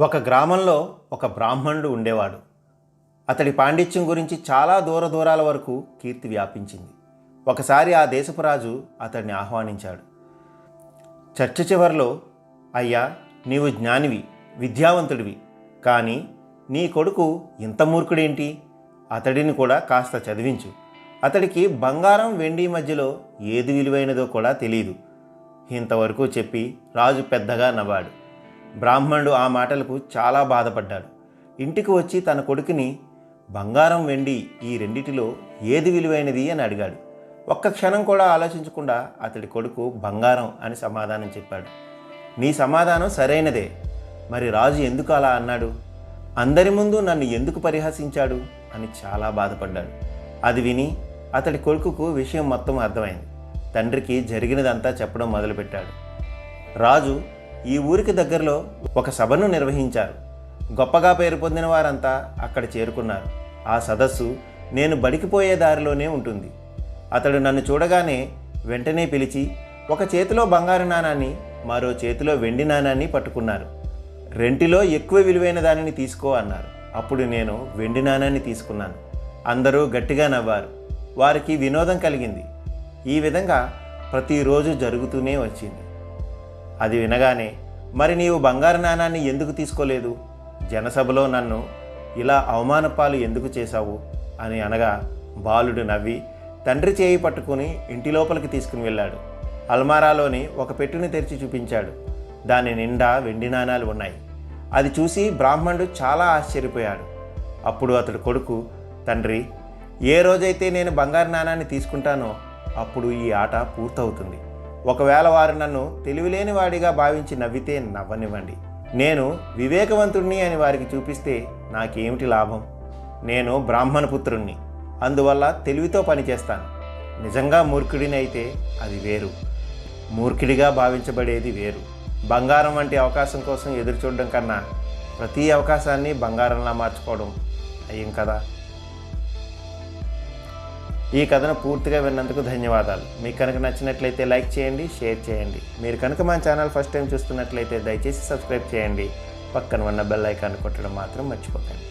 ఒక గ్రామంలో ఒక బ్రాహ్మణుడు ఉండేవాడు. అతడి పాండిత్యం గురించి చాలా దూర దూరాల వరకు కీర్తి వ్యాపించింది. ఒకసారి ఆ దేశపు రాజు అతడిని ఆహ్వానించాడు. చర్చ చివరిలో అయ్యా నీవు జ్ఞానివి విద్యావంతుడివి కానీ నీ కొడుకు ఇంత మూర్ఖుడేంటి? అతడిని కూడా కాస్త చదివించు. అతడికి బంగారం వెండి మధ్యలో ఏది విలువైనదో కూడా తెలియదు ఇంతవరకు చెప్పి రాజు పెద్దగా నవ్వాడు. బ్రాహ్మణుడు ఆ మాటలకు చాలా బాధపడ్డాడు. ఇంటికి వచ్చి తన కొడుకుని బంగారం వెండి ఈ రెండిటిలో ఏది విలువైనది? అని అడిగాడు. ఒక్క క్షణం కూడా ఆలోచించకుండా అతడి కొడుకు బంగారం అని సమాధానం చెప్పాడు. నీ సమాధానం సరైనదే. మరి రాజు ఎందుకు అలా అన్నాడు? అందరి ముందు నన్ను ఎందుకు పరిహసించాడు? అని చాలా బాధపడ్డాడు. అది విని అతడి కొడుకుకు విషయం మొత్తం అర్థమైంది. తండ్రికి జరిగినదంతా చెప్పడం మొదలుపెట్టాడు. రాజు ఈ ఊరికి దగ్గరలో ఒక సభను నిర్వహించారు. గొప్పగా పేరు పొందిన వారంతా అక్కడ చేరుకున్నారు. ఆ సదస్సు నేను బడికిపోయే దారిలోనే ఉంటుంది. అతడు నన్ను చూడగానే వెంటనే పిలిచి ఒక చేతిలో బంగారు నాణాన్ని మరో చేతిలో వెండి నాణాన్ని పట్టుకున్నారు. రెంటిలో ఎక్కువ విలువైన దానిని తీసుకో అన్నారు. అప్పుడు నేను వెండి నాణాన్ని తీసుకున్నాను. అందరూ గట్టిగా నవ్వారు. వారికి వినోదం కలిగింది. ఈ విధంగా ప్రతిరోజు జరుగుతూనే వచ్చింది. అది వినగానే మరి నీవు బంగారు నాణాన్ని ఎందుకు తీసుకోలేదు? జనసభలో నన్ను ఇలా అవమానపాలు ఎందుకు చేశావు? అని అనగా బాలుడు నవ్వి తండ్రి చేయి పట్టుకుని ఇంటి లోపలికి తీసుకుని వెళ్ళాడు. అల్మారాలోని ఒక పెట్టుని తెరిచి చూపించాడు. దాని నిండా వెండి నాణాలు ఉన్నాయి. అది చూసి బ్రాహ్మణుడు చాలా ఆశ్చర్యపోయాడు. అప్పుడు అతడు కొడుకు తండ్రి ఏ రోజైతే నేను బంగారు నాణాన్ని తీసుకుంటానో అప్పుడు ఈ ఆట పూర్తవుతుంది. ఒకవేళ వారు నన్ను తెలివిలేని వాడిగా భావించి నవ్వితే నవ్వనివ్వండి. నేను వివేకవంతుణ్ణి అని వారికి చూపిస్తే నాకేమిటి లాభం? నేను బ్రాహ్మణ పుత్రుణ్ణి. అందువల్ల తెలివితో పనిచేస్తాను. నిజంగా మూర్ఖుడిని అయితే అది వేరు. మూర్ఖుడిగా భావించబడేది వేరు. బంగారం వంటి అవకాశం కోసం ఎదురు చూడడం కన్నా ప్రతి అవకాశాన్ని బంగారంలా మార్చుకోవడం అయ్యం కదా? ఈ కథను పూర్తిగా విన్నందుకు ధన్యవాదాలు. మీకు కనుక నచ్చినట్లయితే లైక్ చేయండి షేర్ చేయండి. మీరు కనుక మా ఛానల్ ఫస్ట్ టైం చూస్తున్నట్లయితే దయచేసి సబ్స్క్రైబ్ చేయండి. పక్కన ఉన్న బెల్ ఐకాన్ కొట్టడం మాత్రం మర్చిపోకండి.